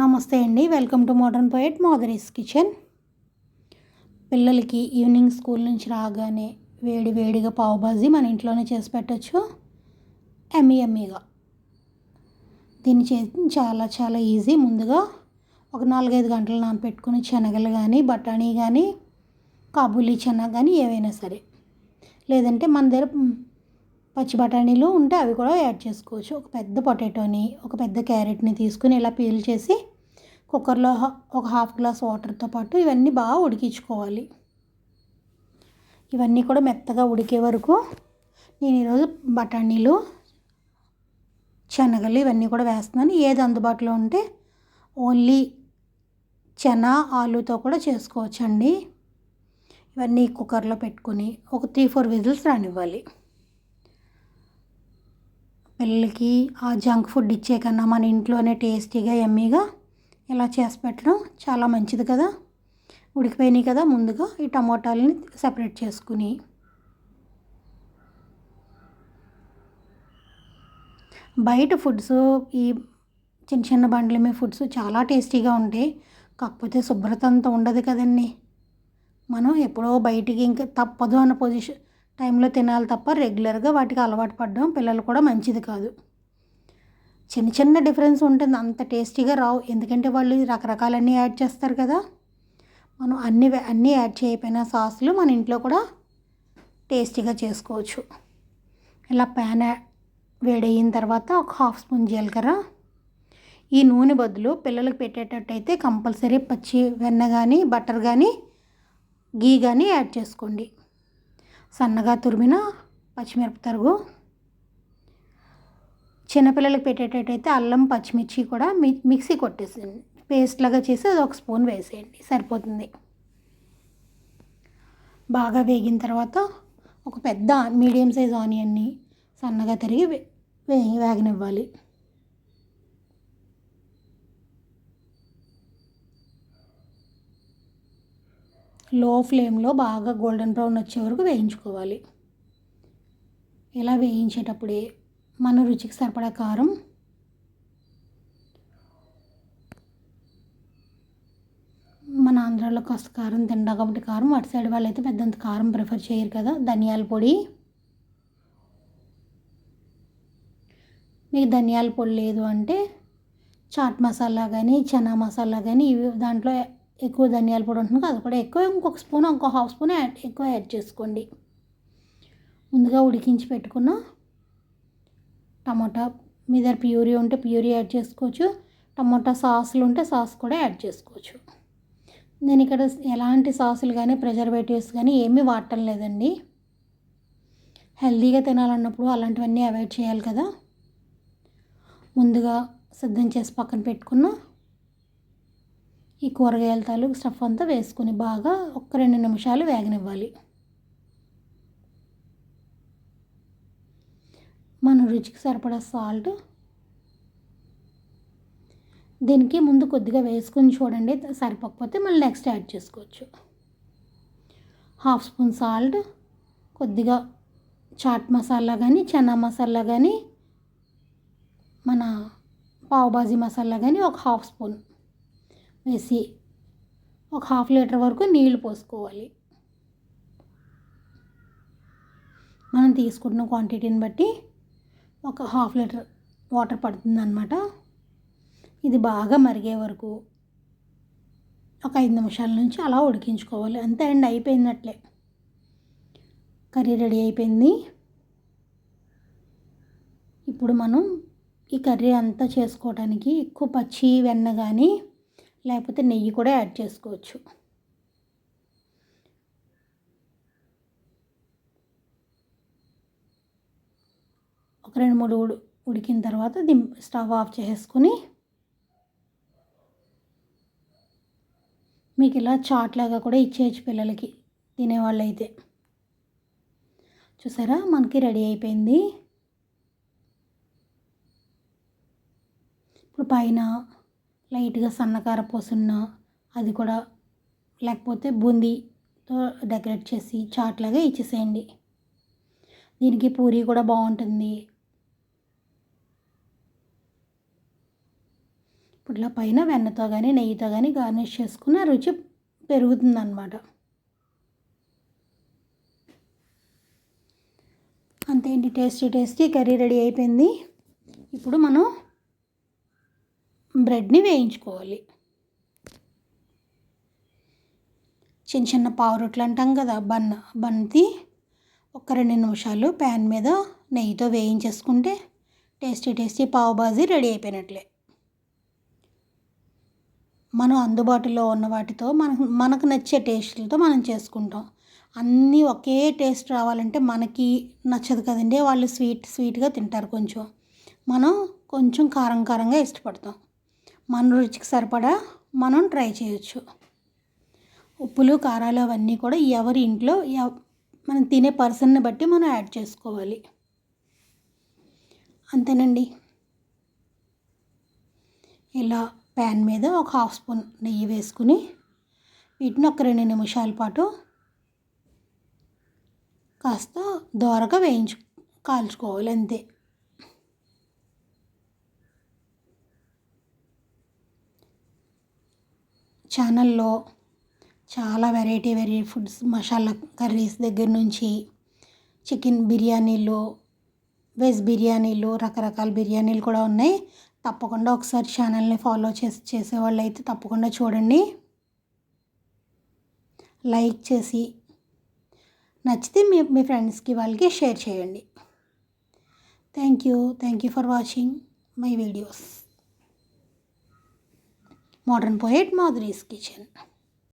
నమస్తే అండి. Welcome to modern poet Madhuri's kitchen. పిల్లలకి ఈవినింగ్ స్కూల్ నుంచి రాగానే వేడి వేడిగా పావుబాజీ మన ఇంట్లోనే చేసి పెట్టచ్చు. ఎమ్మి ఎమ్మిగా. దీన్ని చే చాలా చాలా ఈజీ. ముందుగా ఒక నాలుగైదు గంటలు నానపెట్టుకుని శనగలు కానీ బఠానీ కానీ కాబూలీ చెనగ కానీ ఏవైనా సరే. లేదంటే మన దగ్గర పచ్చి బఠానీలు ఉంటే అవి కూడా యాడ్ చేసుకోవచ్చు. ఒక పెద్ద పొటాటోని ఒక పెద్ద క్యారెట్ని తీసుకుని ఇలా పీల్ చేసి కుక్కర్లో ఒక హాఫ్ గ్లాస్ వాటర్తో పాటు ఇవన్నీ బాగా ఉడికించుకోవాలి. ఇవన్నీ కూడా మెత్తగా ఉడికే వరకు నేను ఈరోజు బఠానీలు శనగలు ఇవన్నీ కూడా వేస్తున్నాను. ఏది అందుబాటులో ఉంటే ఓన్లీ చెన ఆలుతో కూడా చేసుకోవచ్చండి. ఇవన్నీ కుక్కర్లో పెట్టుకొని ఒక త్రీ ఫోర్ విజిల్స్ రానివ్వాలి. పిల్లలకి ఆ జంక్ ఫుడ్ ఇచ్చే కన్నా మన ఇంట్లోనే టేస్టీగా ఎమ్మీగా ఇలా చేసి పెట్టడం చాలా మంచిది కదా. ఉడికిపోయినాయి కదా ముందుగా ఈ టమోటాలని సపరేట్ చేసుకుని. బయట ఫుడ్స్ ఈ చిన్న చిన్న బండ్ల మీద ఫుడ్స్ చాలా టేస్టీగా ఉంటాయి. కాకపోతే శుభ్రత అంతా ఉండదు కదండి. మనం ఎప్పుడో బయటికి ఇంకా తప్పదు అన్న పొజిషన్ టైంలో తినాలి తప్ప రెగ్యులర్గా వాటికి అలవాటు పడడం పిల్లలు కూడా మంచిది కాదు. చిన్న చిన్న డిఫరెన్స్ ఉంటుంది. అంత టేస్టీగా రావు. ఎందుకంటే వాళ్ళు రకరకాలన్నీ యాడ్ చేస్తారు కదా. మనం అన్ని అన్నీ యాడ్ చేయకపోయిన సాసులు మన ఇంట్లో కూడా టేస్టీగా చేసుకోవచ్చు. ఇలా ప్యాన్ వేడయిన తర్వాత ఒక హాఫ్ స్పూన్ జీలకర్ర. ఈ నూనె బదులు పిల్లలకు పెట్టేటట్టయితే కంపల్సరీ పచ్చి వెన్న కానీ బటర్ కానీ గీ కానీ యాడ్ చేసుకోండి. సన్నగా తురిమిన పచ్చిమిరపతరుగు చిన్నపిల్లలకి పెట్టేటట్టయితే అల్లం పచ్చిమిర్చి కూడా మి మిక్సీ కొట్టేసేయండి. పేస్ట్ లాగా చేసి అది ఒక స్పూన్ వేసేయండి. సరిపోతుంది. బాగా వేగిన తర్వాత ఒక పెద్ద మీడియం సైజ్ ఆనియన్ని సన్నగా తరిగి వే వేగనివ్వాలి. లో ఫ్లేమ్లో బాగా గోల్డెన్ బ్రౌన్ వచ్చే వరకు వేయించుకోవాలి. ఇలా వేయించేటప్పుడే మన రుచికి సరిపడా కారం. మన ఆంధ్రాలో కాస్త కారం తిండా కాబట్టి కారం అటు సైడ్ వాళ్ళు అయితే పెద్దంత కారం ప్రిఫర్ చేయరు కదా ధనియాల పొడి. మీకు ధనియాల పొడి లేదు అంటే చాట్ మసాలా కానీ చనా మసాలా కానీ ఇవి దాంట్లో ఎక్కువ ధనియాల పొడి ఉంటుంది అది కూడా ఎక్కువ ఇంకొక స్పూన్ ఇంకో హాఫ్ స్పూన్ యాడ్ ఎక్కువ యాడ్ చేసుకోండి. ముందుగా ఉడికించి పెట్టుకున్న టమాటా మీ దగ్గర ప్యూరీ ఉంటే ప్యూరీ యాడ్ చేసుకోవచ్చు. టమాటా సాసులు ఉంటే సాస్ కూడా యాడ్ చేసుకోవచ్చు. నేను ఇక్కడ ఎలాంటి సాసులు కానీ ప్రిజర్వేటివ్స్ కానీ ఏమీ వాడటం లేదండి. హెల్తీగా తినాలన్నప్పుడు అలాంటివన్నీ అవాయిడ్ చేయాలి కదా. ముందుగా సిద్ధం చేసి పక్కన పెట్టుకున్న ఈ కూరగాయల తాలూకు స్టఫ్ అంతా వేసుకుని బాగా ఒక్క రెండు నిమిషాలు వేగనివ్వాలి. మన రుచికి సరిపడా సాల్ట్. దీనికి ముందు కొద్దిగా వేసుకుని చూడండి సరిపోకపోతే మళ్ళీ నెక్స్ట్ యాడ్ చేసుకోవచ్చు. హాఫ్ స్పూన్ సాల్ట్ కొద్దిగా చాట్ మసాలా కానీ చనా మసాలా కానీ మన పావుబాజీ మసాలా కానీ ఒక హాఫ్ స్పూన్ వేసి ఒక హాఫ్ లీటర్ వరకు నీళ్ళు పోసుకోవాలి. మనం తీసుకుంటున్న క్వాంటిటీని బట్టి ఒక హాఫ్ లీటర్ వాటర్ పడుతుందన్నమాట. ఇది బాగా మరిగే వరకు ఒక ఐదు నిమిషాల నుంచి అలా ఉడికించుకోవాలి. అంతే అండి అయిపోయినట్లే. కర్రీ రెడీ అయిపోయింది. ఇప్పుడు మనం ఈ కర్రీ అంతా చేసుకోవడానికి ఎక్కువ పచ్చి వెన్న కానీ లేకపోతే నెయ్యి కూడా యాడ్ చేసుకోవచ్చు. ఒక రెండు మూడు ఉడికిన తర్వాత దిం స్టవ్ ఆఫ్ చేసుకుని మీకు ఇలా చాట్ లాగా కూడా ఇచ్చేయచ్చు పిల్లలకి తినేవాళ్ళు అయితే చూసారా? మనకి రెడీ అయిపోయింది. ఇప్పుడు పైన లైట్గా సన్నకార పోసున్న అది కూడా లేకపోతే బూందీతో డెకరేట్ చేసి చాట్ లాగా ఇచ్చేసేయండి. దీనికి పూరి కూడా బాగుంటుంది. ఇలా పైన వెన్నతో కానీ నెయ్యితో కానీ గార్నిష్ చేసుకున్న రుచి పెరుగుతుందన్నమాట. అంతేంటి టేస్టీ టేస్టీ కర్రీ రెడీ అయిపోయింది. ఇప్పుడు మనం బ్రెడ్ని వేయించుకోవాలి. చిన్న చిన్న పావురొట్లు అంటాం కదా బన్ బన్తి ఒక రెండు నిమిషాలు ప్యాన్ మీద నెయ్యితో వేయించేసుకుంటే టేస్టీ టేస్టీ పావు బాజీ రెడీ అయిపోయినట్లే. మనం అందుబాటులో ఉన్న వాటితో మనకు మనకు నచ్చే టేస్ట్లతో మనం చేసుకుంటాం. అన్నీ ఒకే టేస్ట్ రావాలంటే మనకి నచ్చదు కదండి. వాళ్ళు స్వీట్ స్వీట్గా తింటారు కొంచెం. మనం కొంచెం కారం కారంగా ఇష్టపడతాం. మన రుచికి సరిపడా మనం ట్రై చేయొచ్చు. ఉప్పులు కారాలు అవన్నీ కూడా ఎవరి ఇంట్లో మనం తినే పర్సన్ని బట్టి మనం యాడ్ చేసుకోవాలి. అంతేనండి. ఇలా ప్యాన్ మీద ఒక హాఫ్ స్పూన్ నెయ్యి వేసుకుని వీటిని ఒక రెండు నిమిషాల పాటు కాస్త దోరగా వేయించు కాల్చుకోవాలి అంతే. ఛానల్లో చాలా variety variety foods masala curries దగ్గర నుంచి చికెన్ బిర్యానీలు వెజ్ బిర్యానీలు రకరకాల బిర్యానీలు కూడా ఉన్నాయి. తప్పకుండా ఒకసారి ఛానల్ని ఫాలో చేసి చేసేవాళ్ళు అయితే తప్పకుండా చూడండి. లైక్ చేసి నచ్చితే మీ మీ ఫ్రెండ్స్కి వాళ్ళకి షేర్ చేయండి. Thank you thank you for watching my videos. Modern poet Madhuri's kitchen.